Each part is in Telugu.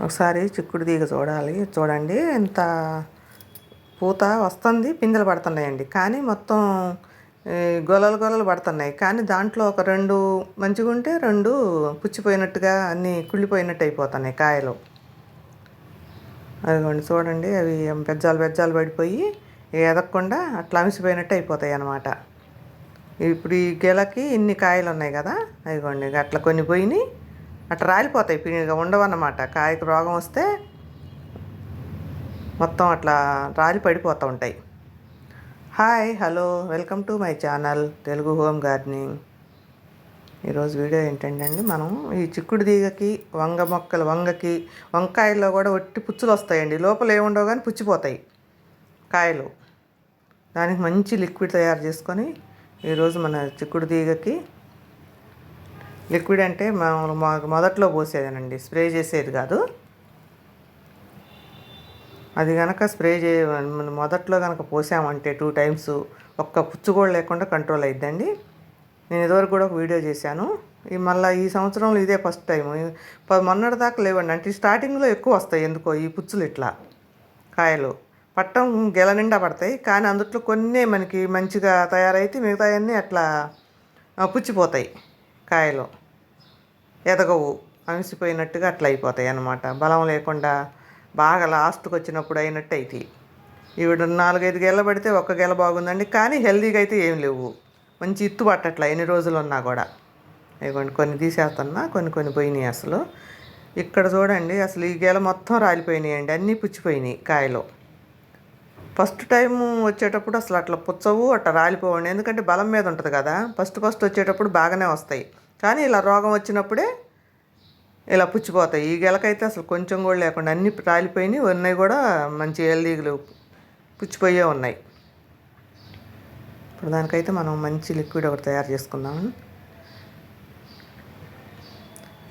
ఒకసారి చిక్కుడు తీగ చూడాలి. చూడండి ఇంత పూత వస్తుంది పిందెలు పడుతున్నాయండి. కానీ మొత్తం గొలలు గొలలు పడుతున్నాయి. కానీ దాంట్లో ఒక రెండు మంచిగా ఉంటే రెండు పుచ్చిపోయినట్టుగా అన్నీ కుళ్ళిపోయినట్టు అయిపోతున్నాయి కాయలు. అదిగోండి చూడండి అవి బెజ్జాలు బెజ్జాలు పడిపోయి ఎదగకుండా అట్లా అమిసిపోయినట్టు అయిపోతాయి అన్నమాట. ఇప్పుడు ఈ గెలకి ఇన్ని కాయలు ఉన్నాయి కదా అదిగోండి అట్లా కొన్ని పోయినాయి. అట్లా రాలిపోతాయి పినిగా ఉండవన్నమాట. కాయకు రోగం వస్తే మొత్తం అట్లా రాలి పడిపోతూ ఉంటాయి. Hi hello welcome to my channel Telugu home gardening. ఈరోజు వీడియో ఏంటంటే అండి మనం ఈ చిక్కుడు తీగకి వంగ మొక్కలు వంగకి వంకాయల్లో కూడా ఒట్టి పుచ్చులు వస్తాయండి. లోపల ఏముండవు కానీ పుచ్చిపోతాయి కాయలు. దానికి మంచి లిక్విడ్ తయారు చేసుకొని ఈరోజు మన చిక్కుడు తీగకి లిక్విడ్ అంటే మామూలు మా- మొదట్లో పోసేదేనండి. స్ప్రే చేసేది కాదు. అది కనుక స్ప్రే చే మొదట్లో కనుక పోసామంటే టూ టైమ్స్ ఒక్క పుచ్చు కూడా లేకుండా కంట్రోల్ అయిద్దండి. నేను ఇదివరకు కూడా ఒక వీడియో చేశాను. ఈ మళ్ళీ ఈ సంవత్సరంలో ఇదే ఫస్ట్ టైం మొన్నటి దాకా లేవండి. అంటే స్టార్టింగ్లో ఎక్కువ వస్తాయి ఎందుకో ఈ పుచ్చులు ఇట్లా కాయలు. పట్టం గెల నిండా పడతాయి. కానీ అందుట్లో కొన్ని మనకి మంచిగా తయారైతే మిగతాయన్నీ అట్లా పుచ్చిపోతాయి. కాయలు ఎదగవు అమిసిపోయినట్టుగా అట్లా అయిపోతాయి అన్నమాట. బలం లేకుండా బాగా లాస్ట్కి వచ్చినప్పుడు అయినట్టు అవుతాయి ఈవిడ నాలుగైదు గెల పడితే ఒక్క గెల బాగుందండి కానీ హెల్దీగా అయితే ఏం లేవు. మంచి ఇత్తు పట్టట్లా ఎన్ని రోజులు ఉన్నా కూడా. ఇవ్వండి కొన్ని తీసేస్తున్నా కొన్ని కొన్ని పోయినాయి అసలు. ఇక్కడ చూడండి అసలు ఈ గెల మొత్తం రాలిపోయినాయి అండి అన్నీ పుచ్చిపోయినాయి కాయలు. ఫస్ట్ టైం వచ్చేటప్పుడు అసలు అట్లా పుచ్చవు అట్లా రాలిపోవండి. ఎందుకంటే బలం మీద ఉంటుంది కదా ఫస్ట్ ఫస్ట్ వచ్చేటప్పుడు బాగానే వస్తాయి. కానీ ఇలా రోగం వచ్చినప్పుడే ఇలా పుచ్చిపోతాయి. ఈ గెలకైతే అసలు కొంచెం కూడా లేకుండా అన్ని రాలిపోయినాయి. ఉన్నాయి కూడా మంచి హెల్దీలు పుచ్చిపోయే ఉన్నాయి. ఇప్పుడు దానికైతే మనం మంచి లిక్విడ్ ఒకటి తయారు చేసుకుందాం.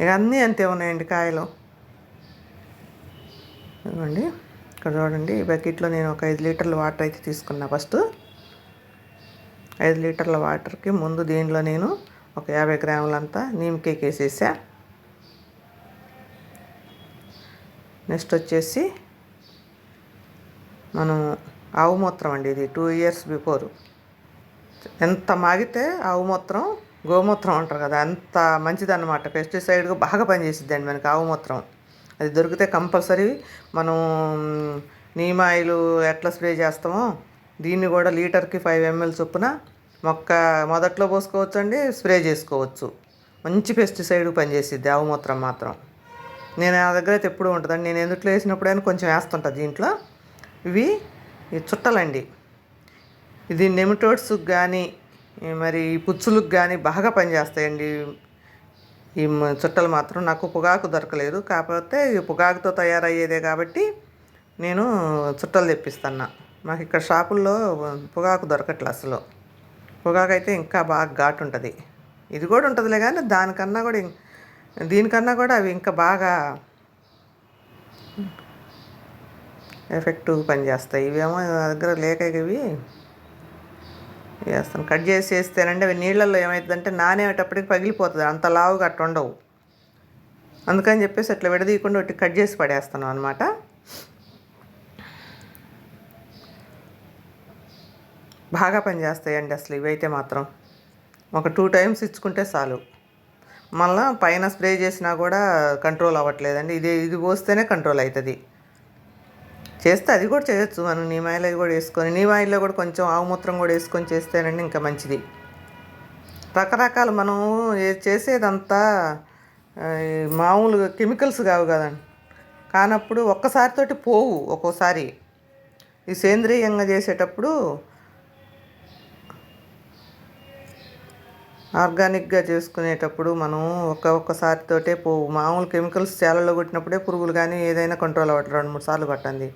ఇక అన్నీ అంతే ఉన్నాయండి కాయలు. ఇవ్వండి ఇక్కడ చూడండి ఈ బకెట్లో నేను ఒక ఐదు లీటర్ల వాటర్ అయితే తీసుకున్నా ఫస్ట్. ఐదు లీటర్ల వాటర్కి ముందు దీనిలో నేను ఒక యాభై గ్రాములంతా నీమ్ కేక్ వేసేసా నెక్స్ట్ వచ్చేసి మనం ఆవు మూత్రం అండి ఇది టూ ఇయర్స్ బిఫోర్. ఎంత మాగితే ఆవు మూత్రం గోమూత్రం అంటారు కదా అంత మంచిదన్నమాట. పెస్టిసైడ్గా బాగా పనిచేసిద్దండి మనకి ఆవు మూత్రం. అది దొరికితే కంపల్సరీ మనం నీమాయిలు ఎట్లా స్ప్రే చేస్తామో దీన్ని కూడా లీటర్కి ఫైవ్ ఎంఎల్ చొప్పున మొక్క మొదట్లో పోసుకోవచ్చు అండి స్ప్రే చేసుకోవచ్చు. మంచి పెస్టిసైడ్ పనిచేసిద్ది ఆవుమూత్రం మాత్రం నేను నా దగ్గర అయితే ఎప్పుడు ఉంటుందండి. నేను ఎందుట్లో వేసినప్పుడైనా కొంచెం వేస్తుంటా దీంట్లో. ఇవి ఈ చుట్టలండి. ఇది నెమిటోడ్స్కి కానీ మరి పుచ్చులకు కానీ బాగా పనిచేస్తాయండి. ఈ చుట్టలు మాత్రం నాకు పొగాకు దొరకలేదు. కాకపోతే ఈ పొగాకుతో తయారయ్యేదే కాబట్టి నేను చుట్టలు తెప్పిస్తాను మాకు ఇక్కడ షాపుల్లో పొగాకు దొరకట్లే అసలు. పొగాకు అయితే ఇంకా బాగా ఘాటు ఉంటుంది ఇది కూడా ఉంటుందిలే కానీ దానికన్నా కూడా దీనికన్నా కూడా అవి ఇంకా బాగా ఎఫెక్టివ్ పనిచేస్తాయి. ఇవేమో దగ్గర లేక ఇవి వేస్తాను. కట్ చేసి వేస్తేనంటే అవి నీళ్ళల్లో ఏమవుతుందంటే నానేటప్పటికి పగిలిపోతుంది. అంత లావుగా అట్టు ఉండవు అందుకని చెప్పేసి అట్లా విడదీయకుండా ఒకటి కట్ చేసి పడేస్తాను అనమాట బాగా పనిచేస్తాయండి అసలు ఇవైతే మాత్రం. ఒక టూ టైమ్స్ ఇచ్చుకుంటే చాలు. మళ్ళా పైన స్ప్రే చేసినా కూడా కంట్రోల్ అవ్వట్లేదండి. ఇది ఇది పోస్తేనే కంట్రోల్ అవుతుంది చేస్తే అది కూడా చేయొచ్చు. మనం నీమ్ ఆయిల్ కూడా వేసుకొని నీమాయిల్లో కూడా కొంచెం ఆవుమూత్రం కూడా వేసుకొని చేస్తేనండి ఇంకా మంచిది. రకరకాల మనం చేసేదంతా మామూలుగా కెమికల్స్ కావు కదండి. కానప్పుడు ఒక్కసారితోటి పోవు ఒక్కోసారి. ఈ సేంద్రియంగా చేసేటప్పుడు ఆర్గానిక్గా చేసుకునేటప్పుడు మనం ఒక్క ఒక్కసారితోటే పోవు. మామూలు కెమికల్స్ చేలలో కొట్టినప్పుడే పురుగులు కానీ ఏదైనా కంట్రోల్ అవ్వట్లేదు. రెండు మూడు సార్లు పట్టండి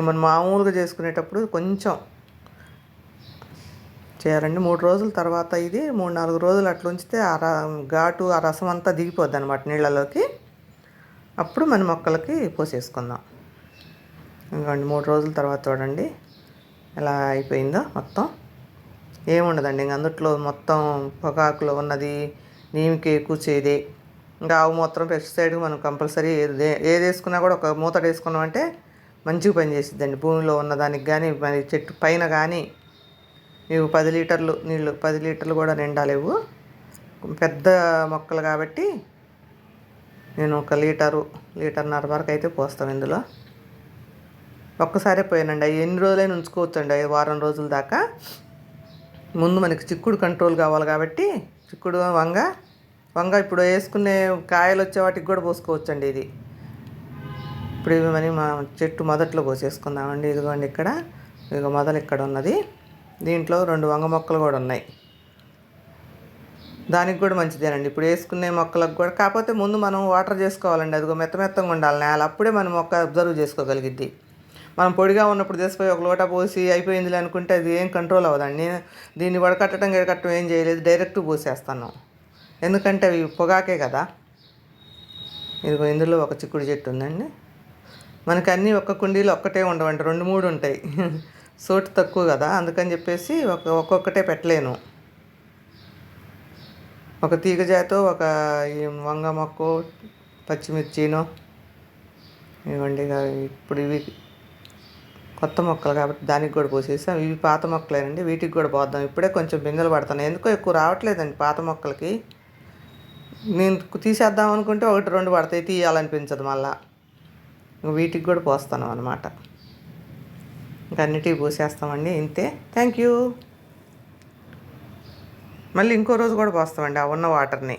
మనం మామూలుగా చేసుకునేటప్పుడు కొంచెం చేయాలండి. మూడు రోజుల తర్వాత ఇది మూడు నాలుగు రోజులు అట్లా ఉంచితే ఆ ర ఘాటు ఆ రసం అంతా దిగిపోద్ది అనమాట నీళ్ళలోకి. అప్పుడు మన మొక్కలకి పోసేసుకుందాం. ఇంకోండి మూడు రోజుల తర్వాత చూడండి. ఎలా అయిపోయిందో మొత్తం. ఏముండదండి. ఇంక అందుట్లో మొత్తం పొగాకులో ఉన్నది నీమికి కూర్చేదే. ఇంకా ఆవు మూత్రం పెస్టిసైడ్ మనం కంపల్సరీ ఏది ఏది వేసుకున్నా కూడా ఒక మూతడు వేసుకున్నామంటే మంచిగా పనిచేసిద్దండి భూమిలో ఉన్న దానికి కానీ మరి చెట్టు పైన కానీ ఇవి పది లీటర్లు నీళ్ళు పది లీటర్లు కూడా నిండాలేవు పెద్ద మొక్కలు కాబట్టి నేను ఒక లీటరు లీటర్న్నర వరకు అయితే పోస్తాం ఇందులో. ఒక్కసారే పోయానండి. అవి ఎన్ని రోజులైనా ఉంచుకోవచ్చండి. వారం రోజుల దాకా. ముందు మనకి చిక్కుడు కంట్రోల్ కావాలి కాబట్టి చిక్కుడు వంగ వంగ ఇప్పుడు వేసుకునే కాయలు వచ్చే వాటికి కూడా పోసుకోవచ్చండి ఇది. ఇప్పుడు ఇవి మరి మా చెట్టు మొదట్లో పోసేసుకుందామండి. ఇదిగోండి ఇక్కడ. ఇదిగో మొదలు ఇక్కడ ఉన్నది. దీంట్లో రెండు వంగ మొక్కలు కూడా ఉన్నాయి. దానికి కూడా మంచిదేనండి. ఇప్పుడు వేసుకునే మొక్కలకు కూడా కాకపోతే ముందు మనం వాటర్ చేసుకోవాలండి. అదిగో మెత్త మెత్తంగా ఉండాలి నేల. అప్పుడే మనం మొక్క అబ్జర్వ్ చేసుకోగలిగిద్ది. మనం పొడిగా ఉన్నప్పుడు తీసిపోయి ఒక లోట పోసి అయిపోయింది అనుకుంటే అది ఏం కంట్రోల్ అవ్వదండి. నేను దీన్ని వడకట్టడం గడకట్టడం ఏం చేయలేదు. డైరెక్ట్ పోసేస్తాను. ఎందుకంటే అవి పొగాకే కదా. ఇదిగో ఇందులో ఒక చిక్కుడు చెట్టు ఉందండి. మనకి అన్నీ ఒక్క కుండీలు ఒక్కటే ఉండవండి. రెండు మూడు ఉంటాయి. సోటు తక్కువ కదా. అందుకని చెప్పేసి ఒక ఒక్కొక్కటే పెట్టలేను. ఒక తీగ జాతో ఒక ఈ వంగ మొక్క పచ్చిమిర్చిను ఇవ్వండి ఇక ఇప్పుడు ఇవి కొత్త మొక్కలు కాబట్టి దానికి కూడా పోసేసాం ఇవి పాత మొక్కలేనండి. వీటికి కూడా పోద్దాం. ఇప్పుడే కొంచెం బిందెలు పడుతున్నాయి ఎందుకో ఎక్కువ రావట్లేదండి పాత మొక్కలకి. నేను తీసేద్దాం అనుకుంటే ఒకటి రెండు పడతాయి. తీయాలనిపించదు మళ్ళా. వీటికి కూడా పోస్తాను అనమాట ఇంకా అన్నిటికీ పోసేస్తామండి. ఇంతే. Thank you. మళ్ళీ ఇంకో రోజు కూడా పోస్తామండి ఆ ఉన్న వాటర్ని.